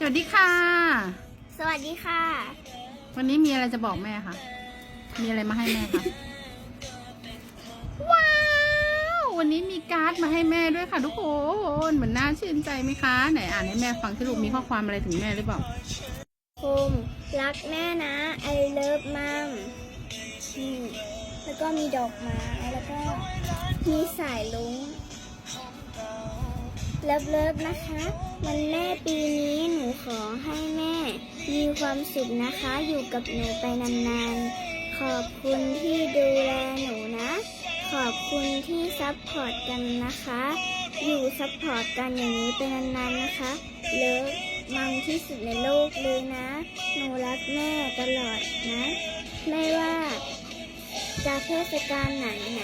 สวัสดีค่ะ สวัสดีค่ะ วันนี้มีอะไรจะบอกแม่คะ มีอะไรมาให้แม่คะ ว้าว วันนี้มีการ์ดมาให้แม่ด้วยค่ะทุกคน เหมือนน่าชื่นใจไหมคะ ไหนอ่านให้แม่ฟังที่ลูกมีข้อความอะไรถึงแม่หรือเปล่าภูมิรักแม่นะ I love mom นี่แล้วก็มีดอกไม้แล้วก็มีสายลุง เลิฟเลิฟนะคะ วันแม่ปีนี้หนูขอให้แม่ มีความสุขนะคะ อยู่กับหนูไปนานๆ ขอบคุณที่ดูแลหนูนะ ขอบคุณที่ซัพพอร์ตกันนะคะ อยู่ซัพพอร์ตกันอย่างนี้ไปนานๆนะคะ เลิฟมังที่สุดในโลกเลยนะ หนูรักแม่ตลอดนะ ไม่ว่าจะเทศกาลไหนไหน